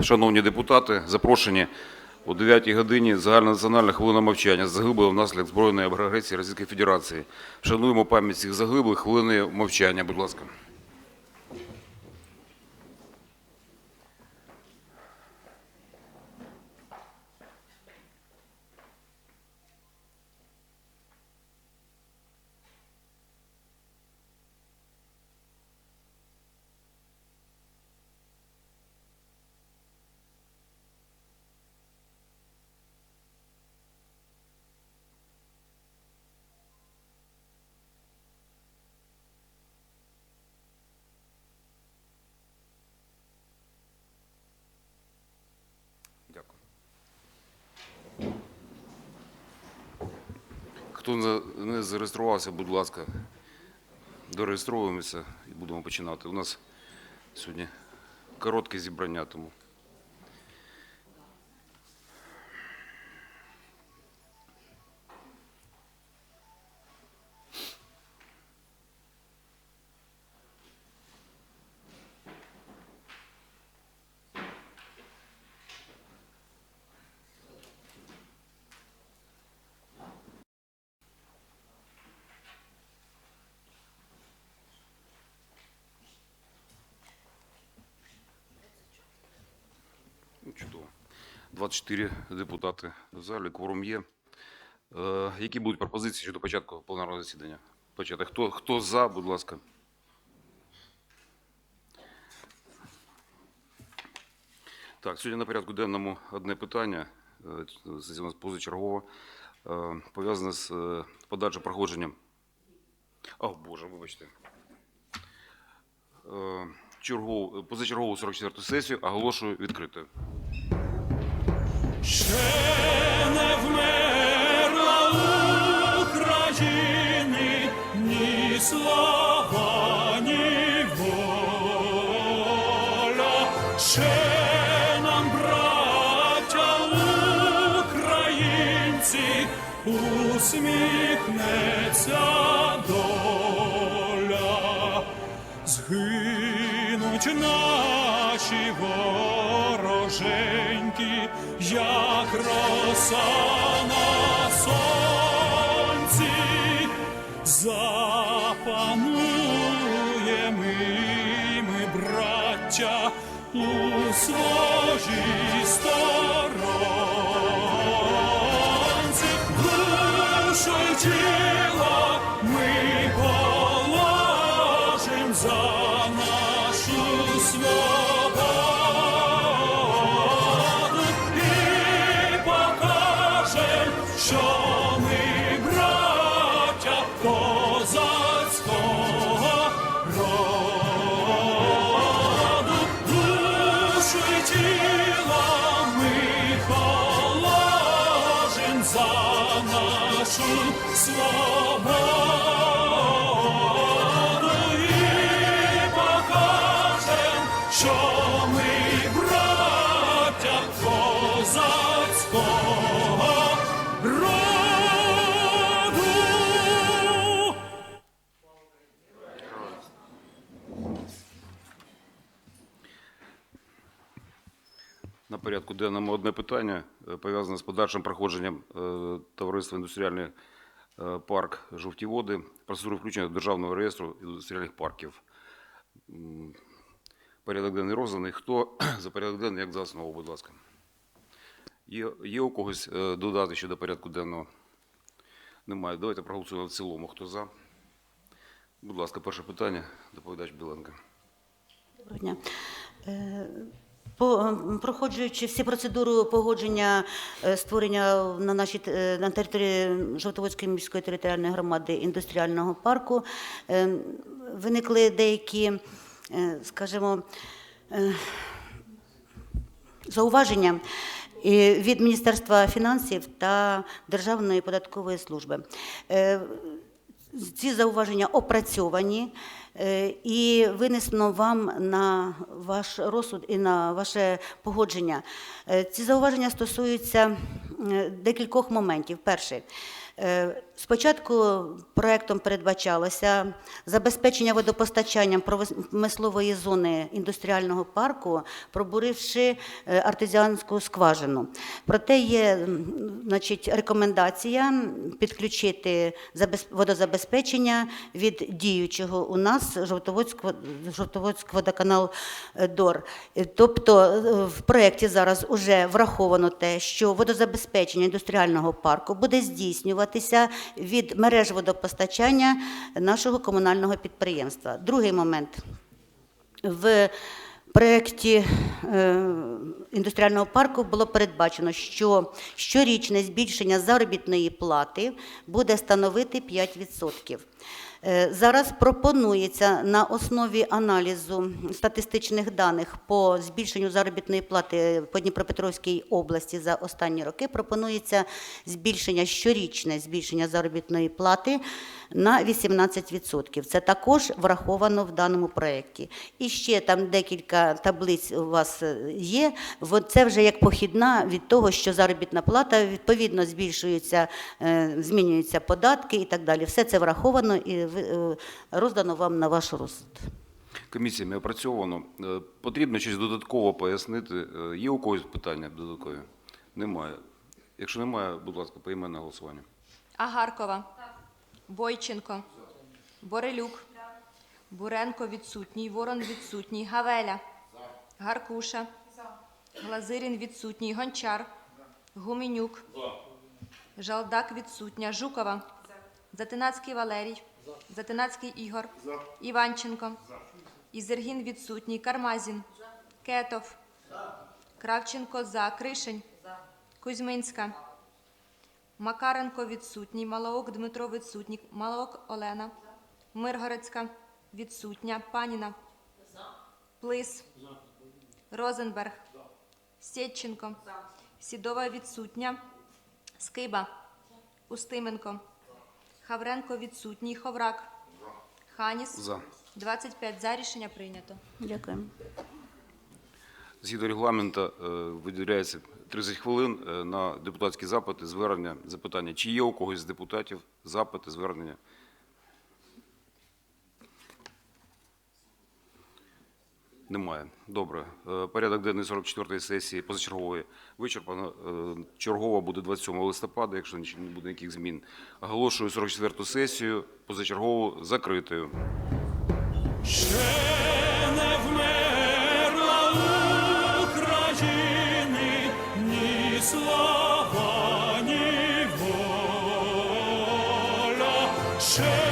шановні депутати, запрошені о 9 годині загальнонаціональна хвилина мовчання за загиблих внаслідок збройної агресії Російської Федерації. Шануємо пам'ять цих загиблих хвилини мовчання, будь ласка. Хто не- зареєструвався, будь ласка, дореєструємося і будемо починати. У нас сьогодні коротке зібрання, тому. 24 депутати в залі, кворум є. Е, які будуть пропозиції щодо початку пленарного засідання? Почати. Хто, хто за, будь ласка. Так, сьогодні на порядку денному одне питання, е, це у нас позачергове, е, пов'язане з е, подальшим проходженням. О, Боже, вибачте. Чергову, позачергову 44-ту сесію оголошую відкритою. Ще не вмерла України ні слава. Ще нам, браття українці, усміхнеться доля. Згинуть наші вороженьки, як роса на сонці, запануємо ми, браття, у своїй сторонці, душу 所。На порядку денному одне питання е, пов'язане з подальшим проходженням е, товариства індустріальний е, парк «Жовті води», процедури включення до Державного реєстру індустріальних парків. Порядок денний розданий. Хто за порядок денний, як за основу, будь ласка? Є, є у когось додати щодо порядку денного? Немає. Давайте проголосуємо в цілому. Хто за? Будь ласка, перше питання. Доповідач Біленко. Доброго дня. Ем, проходжуючи всі процедури погодження е, створення на нашій е, на території Жовтоводської міської територіальної громади індустріального парку, е, виникли деякі, е, скажімо, зауваження від Міністерства фінансів та Державної податкової служби. Ці зауваження опрацьовані е, і винесено вам на ваш розсуд і на ваше погодження. Е, Ці зауваження стосуються декількох моментів. Перше, Е, Спочатку проектом передбачалося забезпечення водопостачанням промислової зони індустріального парку, пробуривши е, артезіанську скважину. Проте є значить, рекомендація підключити водозабезпечення від діючого у нас Жовтоводськ, водоканал е, ДОР. Е, Тобто е, в проєкті зараз вже враховано те, що водозабезпечення індустріального парку буде здійснюватися від мереж водопостачання нашого комунального підприємства. Другий момент. В проєкті е, індустріального парку було передбачено, що щорічне збільшення заробітної плати буде становити 5%. Е, Зараз пропонується на основі аналізу статистичних даних по збільшенню заробітної плати по Дніпропетровській області за останні роки. Пропонується збільшення щорічне збільшення заробітної плати на 18%. Це також враховано в даному проєкті. І ще там декілька таблиць у вас е, є. Це вже як похідна від того, що заробітна плата відповідно збільшується, е, змінюються податки і так далі. Все це враховано і е, роздано вам на ваш розсуд. Комісіями опрацьовано. Е, Потрібно щось додатково пояснити. Е, Є у когось питання додаткові? Немає. Якщо немає, будь ласка, поіменне голосування. Агаркова. Бойченко. Борелюк. Буренко відсутній. Ворон відсутній. Гавеля. Гаркуша. Глазирін відсутній. Гончар. Гуменюк. Жалдак відсутня. Жукова. Затинацький Валерій. Затинацький Ігор. Іванченко. Ізергін відсутній. Кармазін. Кетов. Кравченко за. Кришень. Кузьминська. Макаренко відсутній, Малаок Дмитро відсутній, Малаок Олена, Миргородська відсутня, Паніна, Плис, Розенберг, Сєдченко, Сідова відсутня, Скиба, Устименко, Хавренко відсутній, Ховрак, Ханіс, За. 25 за рішення прийнято. Дякую. Згідно регламенту е, виділяється 30 хвилин е, на депутатські запити, звернення, запитання. Чи є у когось з депутатів запити, звернення? Немає. Добре. Е, Порядок денний 44-ї сесії позачергової вичерпано. Е, Чергова буде 27 листопада, якщо не буде ніяких змін. Оголошую 44-ту сесію позачергову закритою. Ще не вмерла України ні воля.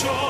свободу і покажем, що